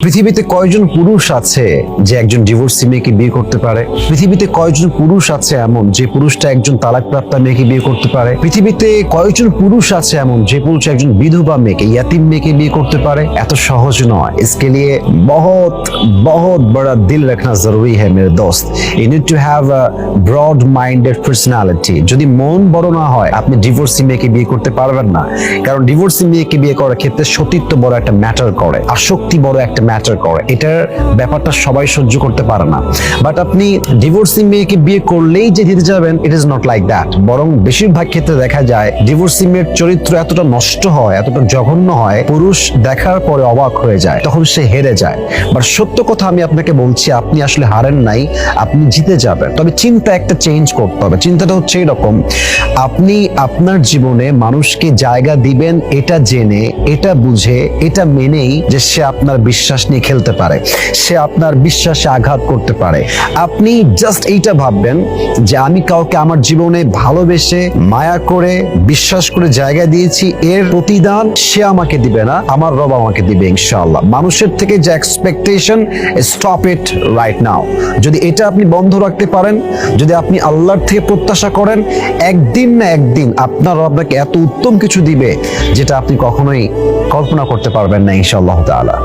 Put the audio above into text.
পৃথিবীতে কয়জন পুরুষ আছে যে একজন ডিভোর্সি মেয়েকে বিয়ে করতে পারে পৃথিবীতে কয়জন পুরুষ আছে এমন যে পুরুষটা একজন তালাকপ্রাপ্তা মেয়েকে বিয়ে করতে পারে পৃথিবীতে কয়জন পুরুষ আছে এমন যে পুরুষ একজন বিধবা মেয়েকে ইয়াতিম মেয়েকে বিয়ে করতে পারে এত সহজ নয় इसके लिए बहुत बहुत बड़ा दिल रखना जरूरी है मेरे दोस्त you need to have a broad minded personality যদি মন বড় না হয় আপনি ডিভোর্সি মেয়েকে বিয়ে করতে পারবেন না কারণ ডিভোর্সি মেয়েকে বিয়ে করার ক্ষেত্রে সতীত্ব বড় একটা ম্যাটার করে আসক্তি বড় একটা ম্যাটার করে। এটার ব্যাপারটা সবাই সহ্য করতে পারে না। বাট আপনি ডিভোর্সি মেয়েকে বিয়ে করলেই যে দিতে যাবেন it is not like that বরং বেশিরভাগ ক্ষেত্রে দেখা যায় ডিভোর্সি মেয়ের চরিত্র এতটা নষ্ট হয়, এতটা জঘন্য হয়, পুরুষ দেখার পরে অবাক হয়ে যায়, তখন সে হেরে যায়। বাট সত্য কথা আমি আপনাকে বলছি, আপনি আসলে হারেন নাই, আপনি জিতে যাবেন। তবে চিন্তা একটা চেঞ্জ করতে হবে। চিন্তাটা হচ্ছে এরকম, আপনি আপনার জীবনে মানুষকে জায়গা দিবেন এটা জেনে, এটা বুঝে, এটা মেনেই যে সে আপনার বিশ্বাস নিয়ে খেলতে পারে, সে আপনার বিশ্বাসে আঘাত করতে পারে। আপনি জাস্ট এইটা ভাববেন যে আমি কাউকে আমার জীবনে ভালোবেসে, মায়া করে, বিশ্বাস করে জায়গা দিয়েছি, এর প্রতিদান সে আমাকে দিবে না, আমার রব আমাকে দিবে ইনশাআল্লাহ। মানুষের থেকে যে expectation stop it right now যদি এটা আপনি বন্ধ রাখতে পারেন, যদি আপনি আল্লাহর থেকে প্রত্যাশা করেন, একদিন না একদিন আপনার রব আপনাকে এত উত্তম কিছু দিবে, যেটা আপনি কখনোই কল্পনা করতে পারবেন না ইনশাআল্লাহ তাআলা।